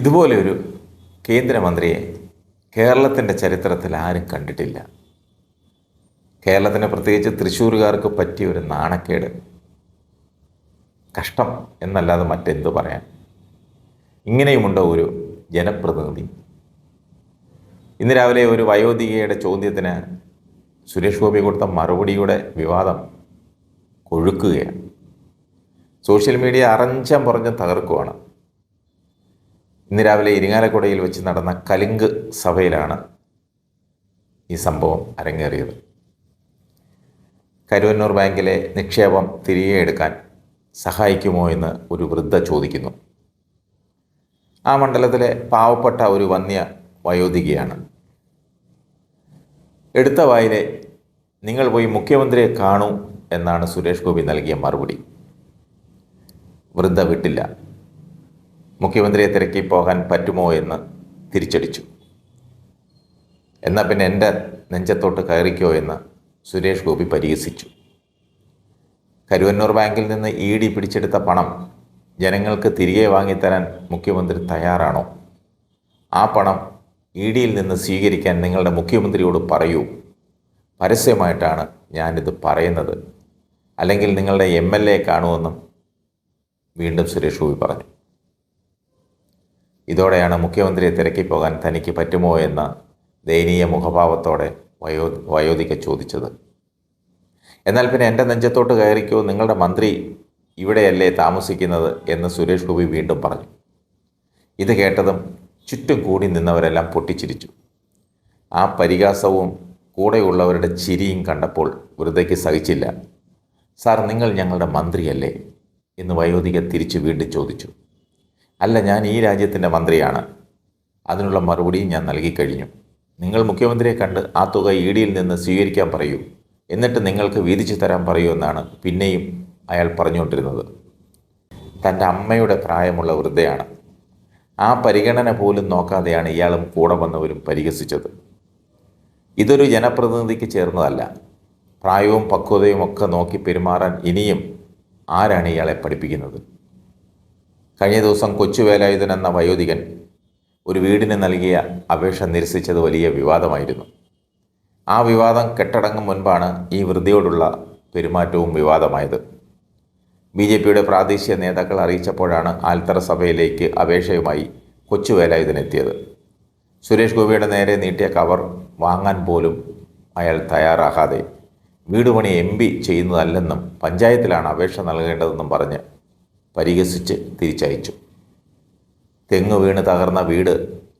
ഇതുപോലെ ഒരു കേന്ദ്രമന്ത്രിയെ കേരളത്തിന്റെ ചരിത്രത്തിൽ ആരും കണ്ടിട്ടില്ല. കേരളത്തിന് പ്രത്യേകിച്ച് തൃശ്ശൂരുകാർക്ക് പറ്റിയ ഒരു നാണക്കേട്. കഷ്ടം എന്നല്ലാതെ മറ്റെന്ത് പറയാൻ. ഇങ്ങനെയുമുണ്ടോ ഒരു ജനപ്രതിനിധി. ഇന്ന് രാവിലെ ഒരു വയോധികയുടെ ചോദ്യത്തിന് സുരേഷ് ഗോപി കൊടുത്ത മറുപടിയുടെ വിവാദം കൊഴുക്കുകയാണ്. Social media അറഞ്ചം പുറഞ്ഞ് തകർക്കുവാണ്. ഇന്ന് രാവിലെ ഇരിങ്ങാലക്കുടയിൽ വെച്ച് നടന്ന കലിങ്ക് സഭയിലാണ് ഈ സംഭവം അരങ്ങേറിയത്. കരുവന്നൂർ ബാങ്കിലെ നിക്ഷേപം തിരികെ എടുക്കാൻ സഹായിക്കുമോ എന്ന് ഒരു വൃദ്ധ ചോദിക്കുന്നു. ആ മണ്ഡലത്തിലെ പാവപ്പെട്ട ഒരു വന്യ വയോധികയാണ്. എടുത്ത വായിലെ നിങ്ങൾ പോയി മുഖ്യമന്ത്രിയെ കാണൂ എന്നാണ് സുരേഷ് ഗോപി നൽകിയ മറുപടി. വൃദ്ധ വിട്ടില്ല. മുഖ്യമന്ത്രിയെ തിരക്കി പോകാൻ പറ്റുമോ എന്ന് തിരിച്ചടിച്ചു. എന്നാൽ പിന്നെ എന്റെ നെഞ്ചത്തോട്ട് കയറിക്കോ എന്ന് സുരേഷ് ഗോപി പരിഹസിച്ചു. കരുവന്നൂർ ബാങ്കിൽ നിന്ന് ഇ ഡി പിടിച്ചെടുത്ത പണം ജനങ്ങൾക്ക് തിരികെ വാങ്ങിത്തരാൻ മുഖ്യമന്ത്രി തയ്യാറാണോ? ആ പണം ഇ ഡിയിൽ നിന്ന് സ്വീകരിക്കാൻ നിങ്ങളുടെ മുഖ്യമന്ത്രിയോട് പറയൂ. പരസ്യമായിട്ടാണ് ഞാനിത് പറയുന്നത്. അല്ലെങ്കിൽ നിങ്ങളുടെ എം എൽ എ കാണുമെന്നും വീണ്ടും സുരേഷ് ഗോപി പറഞ്ഞു. ഇതോടെയാണ് മുഖ്യമന്ത്രിയെ തിരക്കി പോകാൻ തനിക്ക് പറ്റുമോ എന്ന ദയനീയ മുഖഭാവത്തോടെ വയോ വയോധിക ചോദിച്ചത്. എന്നാൽ പിന്നെ എന്റെ നെഞ്ചത്തോട്ട് കയറിക്കോ നിങ്ങളുടെ മന്ത്രി ഇവിടെയല്ലേ താമസിക്കുന്നത് എന്ന് സുരേഷ് ഗോപി വീണ്ടും പറഞ്ഞു. ഇത് കേട്ടതും ചുറ്റും കൂടി നിന്നവരെല്ലാം പൊട്ടിച്ചിരിച്ചു. ആ പരിഹാസവും കൂടെയുള്ളവരുടെ ചിരിയും കണ്ടപ്പോൾ വൃദ്ധയ്ക്ക് സഹിച്ചില്ല. സാർ നിങ്ങൾ ഞങ്ങളുടെ മന്ത്രിയല്ലേ? എന്ന് വയോധിക തിരിച്ചു വീണ്ടും ചോദിച്ചു. അല്ല ഞാൻ ഈ രാജ്യത്തിന്റെ മന്ത്രിയാണ്. അതിനുള്ള മറുപടിയും ഞാൻ നൽകിക്കഴിഞ്ഞു നിങ്ങൾ മുഖ്യമന്ത്രിയെ കണ്ട് ആ തുക ഇ ഡിയിൽ നിന്ന് സ്വീകരിക്കാൻ പറയൂ. എന്നിട്ട് നിങ്ങൾക്ക് വീതിച്ചു തരാൻ പറയൂ എന്നാണ് പിന്നെയും അയാൾ പറഞ്ഞുകൊണ്ടിരുന്നത്. തന്റെ അമ്മയുടെ പ്രായമുള്ള വൃദ്ധയാണ്. ആ പരിഗണന പോലും നോക്കാതെയാണ് ഇയാളും കൂടെ വന്നവരും പരിഹസിച്ചത്. ഇതൊരു ജനപ്രതിനിധിക്ക് ചേർന്നതല്ല. പ്രായവും പക്വതയും ഒക്കെ നോക്കി പെരുമാറാൻ ഇനിയും ആരാണ് ഇയാളെ പഠിപ്പിക്കുന്നത്? കഴിഞ്ഞ ദിവസം കൊച്ചുവേലായുധൻ എന്ന വയോധികൻ ഒരു വീടിന് നൽകിയ അപേക്ഷ നിരസിച്ചത് വലിയ വിവാദമായിരുന്നു. ആ വിവാദം കെട്ടടങ്ങും മുൻപാണ് ഈ വൃദ്ധയോടുള്ള പെരുമാറ്റവും വിവാദമായത്. ബി ജെ പിയുടെ പ്രാദേശിക നേതാക്കൾ അറിയിച്ചപ്പോഴാണ് ആൽത്തറ സഭയിലേക്ക് അപേക്ഷയുമായി കൊച്ചുവേലായുധനെത്തിയത് സുരേഷ് ഗോപിയുടെ നേരെ നീട്ടിയ കവർ വാങ്ങാൻ പോലും അയാൾ തയ്യാറാകാതെ വീടുപണി എം പി ചെയ്യുന്നതല്ലെന്നും പഞ്ചായത്തിലാണ് അപേക്ഷ നൽകേണ്ടതെന്നും പറഞ്ഞ് പരിഹസിച്ച് തിരിച്ചയച്ചു. തെങ്ങ് വീണ് തകർന്ന വീട്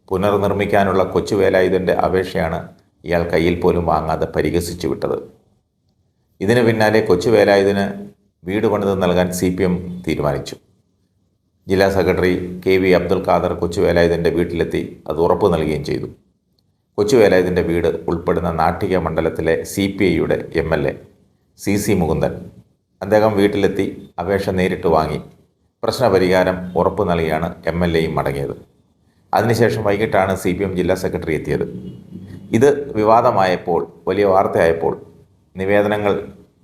പുനർനിർമ്മിക്കാനുള്ള കൊച്ചുവേലായുധന്റെ അപേക്ഷയാണ് ഇയാൾ കയ്യിൽ പോലും വാങ്ങാതെ പരിഹസിച്ചു വിട്ടത്. ഇതിന് പിന്നാലെ കൊച്ചുവേലായുധന് വീട് പണിത് നൽകാൻ സി പി എം തീരുമാനിച്ചു. ജില്ലാ secretary K V Abdul Khader കൊച്ചുവേലായുധന്റെ വീട്ടിലെത്തി അത് ഉറപ്പു നൽകുകയും ചെയ്തു. കൊച്ചുവേലായുധന്റെ വീട് ഉൾപ്പെടുന്ന നാട്ടിക മണ്ഡലത്തിലെ സി പി ഐയുടെ M L A C C Mukundan. അദ്ദേഹം വീട്ടിലെത്തി അപേക്ഷ നേരിട്ട് വാങ്ങി. പ്രശ്നപരിഹാരം ഉറപ്പു നൽകിയാണ് എം എൽ എയും മടങ്ങിയത് അതിനുശേഷം വൈകിട്ടാണ് സി പി എം ജില്ലാ സെക്രട്ടറി എത്തിയത്. ഇത് വിവാദമായപ്പോൾ വലിയ വാർത്തയായപ്പോൾ നിവേദനങ്ങൾ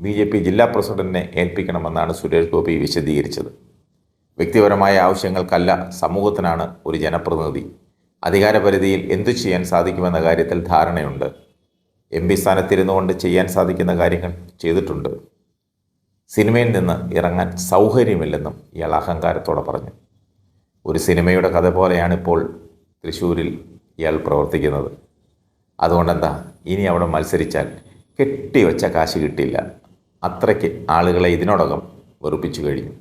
ബി ജെ പി ജില്ലാ പ്രസിഡന്റിനെ ഏൽപ്പിക്കണമെന്നാണ് സുരേഷ് ഗോപി വിശദീകരിച്ചത്. വ്യക്തിപരമായ ആവശ്യങ്ങൾക്കല്ല സമൂഹത്തിനാണ് ഒരു ജനപ്രതിനിധി. അധികാരപരിധിയിൽ എന്തു ചെയ്യാൻ സാധിക്കുമെന്ന കാര്യത്തിൽ ധാരണയുണ്ട്. എം പി സ്ഥാനത്തിരുന്നു കൊണ്ട് ചെയ്യാൻ സാധിക്കുന്ന കാര്യങ്ങൾ ചെയ്തിട്ടുണ്ട്. സിനിമയിൽ നിന്ന് ഇറങ്ങാൻ സൗകര്യമില്ലെന്നും ഇയാൾ അഹങ്കാരത്തോടെ പറഞ്ഞു. ഒരു സിനിമയുടെ കഥ പോലെയാണിപ്പോൾ തൃശ്ശൂരിൽ ഇയാൾ പ്രവർത്തിക്കുന്നത്. അതുകൊണ്ടെന്താ ഇനി അവിടെ മത്സരിച്ചാൽ കെട്ടിവെച്ച കാശ് കിട്ടില്ല. അത്രയ്ക്ക് ആളുകളെ ഇതിനോടകം വെറുപ്പിച്ചു കഴിഞ്ഞു.